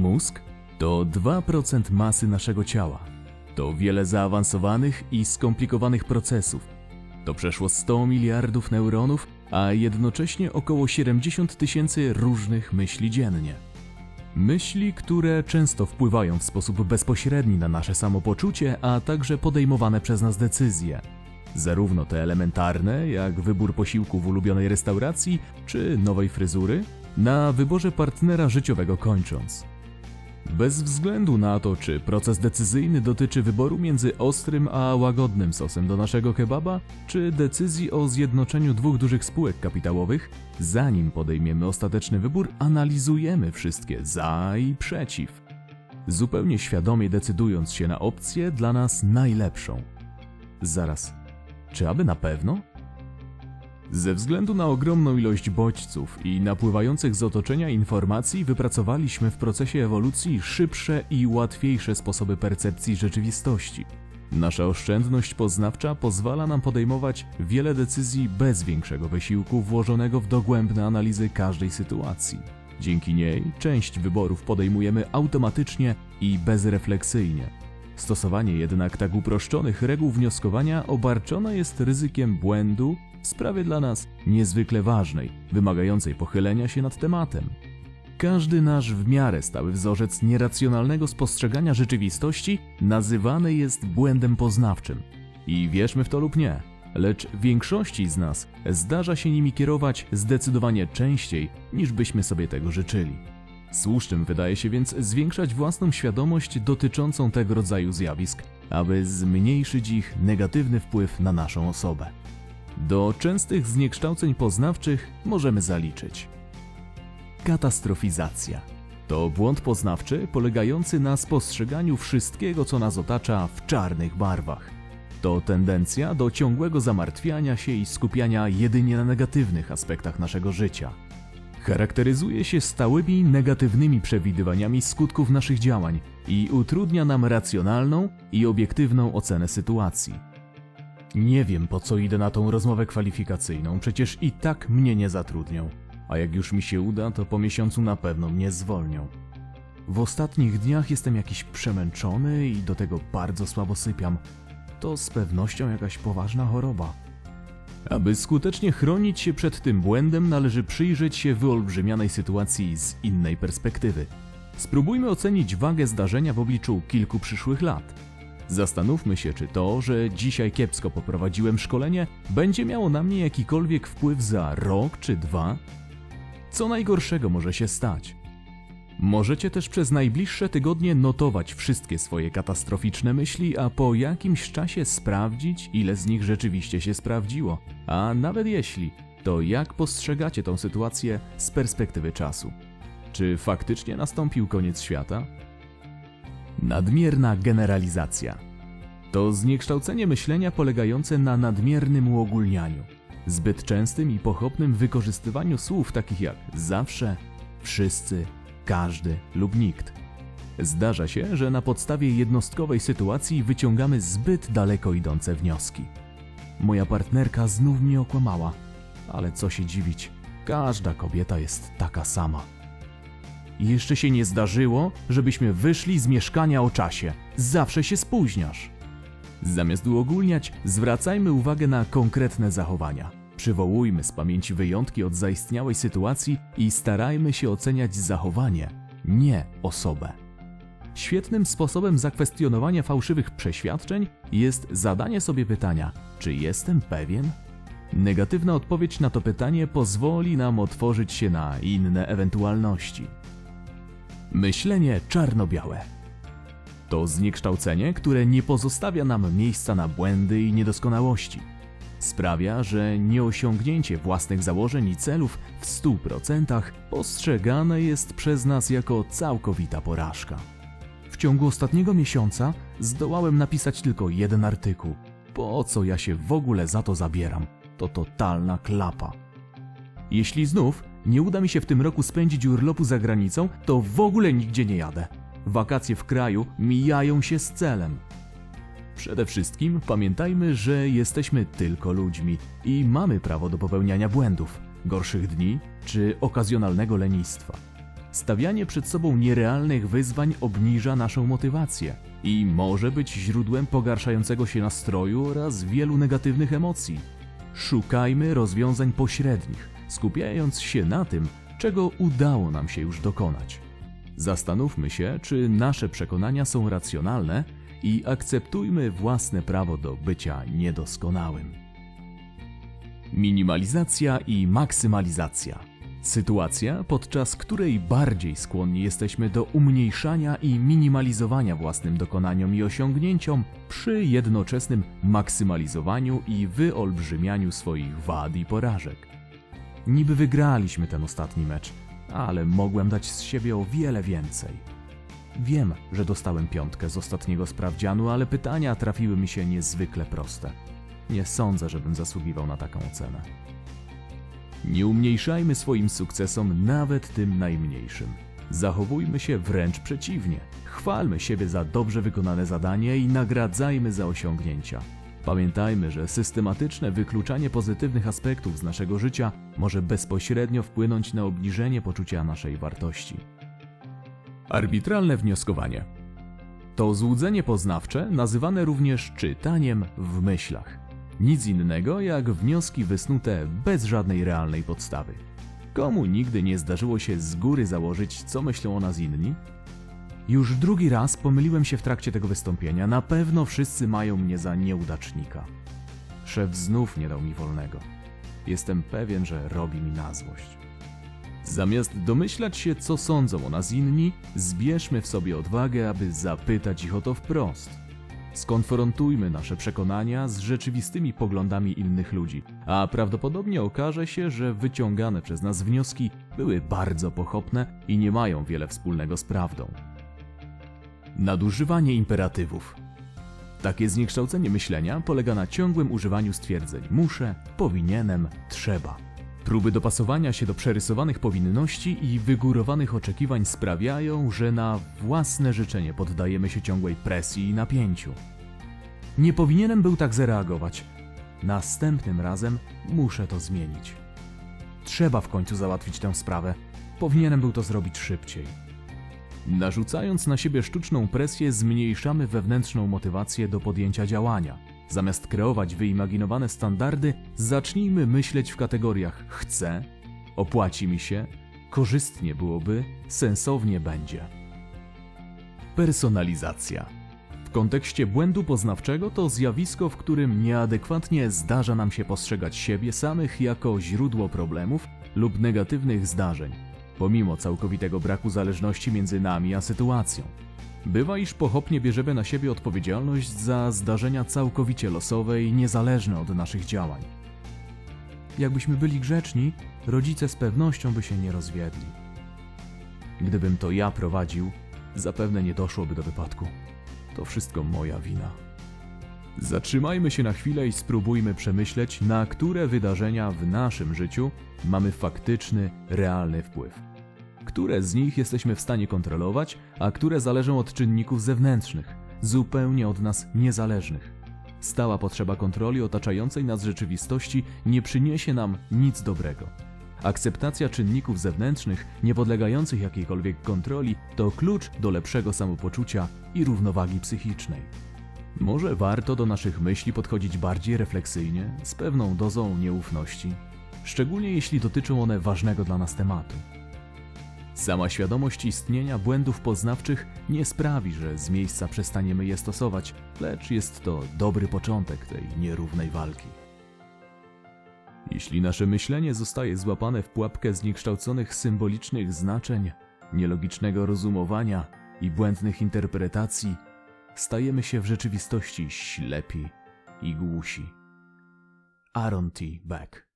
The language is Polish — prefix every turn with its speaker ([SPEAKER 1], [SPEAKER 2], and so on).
[SPEAKER 1] Mózg to 2% masy naszego ciała. To wiele zaawansowanych i skomplikowanych procesów. To przeszło 100 miliardów neuronów, a jednocześnie około 70 tysięcy różnych myśli dziennie. Myśli, które często wpływają w sposób bezpośredni na nasze samopoczucie, a także podejmowane przez nas decyzje. Zarówno te elementarne, jak wybór posiłku w ulubionej restauracji czy nowej fryzury, na wyborze partnera życiowego kończąc. Bez względu na to, czy proces decyzyjny dotyczy wyboru między ostrym a łagodnym sosem do naszego kebaba, czy decyzji o zjednoczeniu dwóch dużych spółek kapitałowych, zanim podejmiemy ostateczny wybór, analizujemy wszystkie za i przeciw. Zupełnie świadomie decydując się na opcję dla nas najlepszą. Zaraz, czy aby na pewno? Ze względu na ogromną ilość bodźców i napływających z otoczenia informacji, wypracowaliśmy w procesie ewolucji szybsze i łatwiejsze sposoby percepcji rzeczywistości. Nasza oszczędność poznawcza pozwala nam podejmować wiele decyzji bez większego wysiłku włożonego w dogłębne analizy każdej sytuacji. Dzięki niej część wyborów podejmujemy automatycznie i bezrefleksyjnie. Stosowanie jednak tak uproszczonych reguł wnioskowania obarczone jest ryzykiem błędu w sprawie dla nas niezwykle ważnej, wymagającej pochylenia się nad tematem. Każdy nasz w miarę stały wzorzec nieracjonalnego spostrzegania rzeczywistości nazywany jest błędem poznawczym. I wierzmy w to lub nie, lecz większości z nas zdarza się nimi kierować zdecydowanie częściej, niż byśmy sobie tego życzyli. Słusznym wydaje się więc zwiększać własną świadomość dotyczącą tego rodzaju zjawisk, aby zmniejszyć ich negatywny wpływ na naszą osobę. Do częstych zniekształceń poznawczych możemy zaliczyć katastrofizacja. To błąd poznawczy polegający na spostrzeganiu wszystkiego, co nas otacza w czarnych barwach. To tendencja do ciągłego zamartwiania się i skupiania jedynie na negatywnych aspektach naszego życia. Charakteryzuje się stałymi negatywnymi przewidywaniami skutków naszych działań i utrudnia nam racjonalną i obiektywną ocenę sytuacji. Nie wiem po co idę na tą rozmowę kwalifikacyjną, przecież i tak mnie nie zatrudnią. A jak już mi się uda, to po miesiącu na pewno mnie zwolnią. W ostatnich dniach jestem jakiś przemęczony i do tego bardzo słabo sypiam. To z pewnością jakaś poważna choroba. Aby skutecznie chronić się przed tym błędem, należy przyjrzeć się wyolbrzymianej sytuacji z innej perspektywy. Spróbujmy ocenić wagę zdarzenia w obliczu kilku przyszłych lat. Zastanówmy się, czy to, że dzisiaj kiepsko poprowadziłem szkolenie, będzie miało na mnie jakikolwiek wpływ za rok czy dwa. Co najgorszego może się stać? Możecie też przez najbliższe tygodnie notować wszystkie swoje katastroficzne myśli, a po jakimś czasie sprawdzić, ile z nich rzeczywiście się sprawdziło. A nawet jeśli, to jak postrzegacie tą sytuację z perspektywy czasu? Czy faktycznie nastąpił koniec świata? Nadmierna generalizacja. To zniekształcenie myślenia polegające na nadmiernym uogólnianiu, zbyt częstym i pochopnym wykorzystywaniu słów takich jak zawsze, wszyscy, każdy lub nikt. Zdarza się, że na podstawie jednostkowej sytuacji wyciągamy zbyt daleko idące wnioski. Moja partnerka znów mnie okłamała, ale co się dziwić, każda kobieta jest taka sama. Jeszcze się nie zdarzyło, żebyśmy wyszli z mieszkania o czasie. Zawsze się spóźniasz. Zamiast uogólniać, zwracajmy uwagę na konkretne zachowania. Przywołujmy z pamięci wyjątki od zaistniałej sytuacji i starajmy się oceniać zachowanie, nie osobę. Świetnym sposobem zakwestionowania fałszywych przeświadczeń jest zadanie sobie pytania: czy jestem pewien? Negatywna odpowiedź na to pytanie pozwoli nam otworzyć się na inne ewentualności. Myślenie czarno-białe. To zniekształcenie, które nie pozostawia nam miejsca na błędy i niedoskonałości. Sprawia, że nieosiągnięcie własnych założeń i celów w 100% postrzegane jest przez nas jako całkowita porażka. W ciągu ostatniego miesiąca zdołałem napisać tylko jeden artykuł. Po co ja się w ogóle za to zabieram? To totalna klapa. Jeśli znów nie uda mi się w tym roku spędzić urlopu za granicą, to w ogóle nigdzie nie jadę. Wakacje w kraju mijają się z celem. Przede wszystkim pamiętajmy, że jesteśmy tylko ludźmi i mamy prawo do popełniania błędów, gorszych dni czy okazjonalnego lenistwa. Stawianie przed sobą nierealnych wyzwań obniża naszą motywację i może być źródłem pogarszającego się nastroju oraz wielu negatywnych emocji. Szukajmy rozwiązań pośrednich, skupiając się na tym, czego udało nam się już dokonać. Zastanówmy się, czy nasze przekonania są racjonalne i akceptujmy własne prawo do bycia niedoskonałym. Minimalizacja i maksymalizacja. Sytuacja, podczas której bardziej skłonni jesteśmy do umniejszania i minimalizowania własnym dokonaniom i osiągnięciom przy jednoczesnym maksymalizowaniu i wyolbrzymianiu swoich wad i porażek. Niby wygraliśmy ten ostatni mecz, ale mogłem dać z siebie o wiele więcej. Wiem, że dostałem piątkę z ostatniego sprawdzianu, ale pytania trafiły mi się niezwykle proste. Nie sądzę, żebym zasługiwał na taką ocenę. Nie umniejszajmy swoim sukcesom nawet tym najmniejszym. Zachowujmy się wręcz przeciwnie. Chwalmy siebie za dobrze wykonane zadanie i nagradzajmy za osiągnięcia. Pamiętajmy, że systematyczne wykluczanie pozytywnych aspektów z naszego życia może bezpośrednio wpłynąć na obniżenie poczucia naszej wartości. Arbitralne wnioskowanie. To złudzenie poznawcze nazywane również czytaniem w myślach. Nic innego jak wnioski wysnute bez żadnej realnej podstawy. Komu nigdy nie zdarzyło się z góry założyć, co myślą o nas inni? Już drugi raz pomyliłem się w trakcie tego wystąpienia. Na pewno wszyscy mają mnie za nieudacznika. Szef znów nie dał mi wolnego. Jestem pewien, że robi mi na złość. Zamiast domyślać się, co sądzą o nas inni, zbierzmy w sobie odwagę, aby zapytać ich o to wprost. Skonfrontujmy nasze przekonania z rzeczywistymi poglądami innych ludzi, a prawdopodobnie okaże się, że wyciągane przez nas wnioski były bardzo pochopne i nie mają wiele wspólnego z prawdą. Nadużywanie imperatywów. Takie zniekształcenie myślenia polega na ciągłym używaniu stwierdzeń muszę, powinienem, trzeba. Próby dopasowania się do przerysowanych powinności i wygórowanych oczekiwań sprawiają, że na własne życzenie poddajemy się ciągłej presji i napięciu. Nie powinienem był tak zareagować. Następnym razem muszę to zmienić. Trzeba w końcu załatwić tę sprawę. Powinienem był to zrobić szybciej. Narzucając na siebie sztuczną presję, zmniejszamy wewnętrzną motywację do podjęcia działania. Zamiast kreować wyimaginowane standardy, zacznijmy myśleć w kategoriach chcę, opłaci mi się, korzystnie byłoby, sensownie będzie. Personalizacja. W kontekście błędu poznawczego to zjawisko, w którym nieadekwatnie zdarza nam się postrzegać siebie samych jako źródło problemów lub negatywnych zdarzeń, pomimo całkowitego braku zależności między nami a sytuacją. Bywa, iż pochopnie bierzemy na siebie odpowiedzialność za zdarzenia całkowicie losowe i niezależne od naszych działań. Jakbyśmy byli grzeczni, rodzice z pewnością by się nie rozwiedli. Gdybym to ja prowadził, zapewne nie doszłoby do wypadku. To wszystko moja wina. Zatrzymajmy się na chwilę i spróbujmy przemyśleć, na które wydarzenia w naszym życiu mamy faktyczny, realny wpływ. Które z nich jesteśmy w stanie kontrolować, a które zależą od czynników zewnętrznych, zupełnie od nas niezależnych. Stała potrzeba kontroli otaczającej nas rzeczywistości nie przyniesie nam nic dobrego. Akceptacja czynników zewnętrznych, niepodlegających jakiejkolwiek kontroli, to klucz do lepszego samopoczucia i równowagi psychicznej. Może warto do naszych myśli podchodzić bardziej refleksyjnie, z pewną dozą nieufności, szczególnie jeśli dotyczą one ważnego dla nas tematu. Sama świadomość istnienia błędów poznawczych nie sprawi, że z miejsca przestaniemy je stosować, lecz jest to dobry początek tej nierównej walki. Jeśli nasze myślenie zostaje złapane w pułapkę zniekształconych symbolicznych znaczeń, nielogicznego rozumowania i błędnych interpretacji, stajemy się w rzeczywistości ślepi i głusi. Aaron T. Beck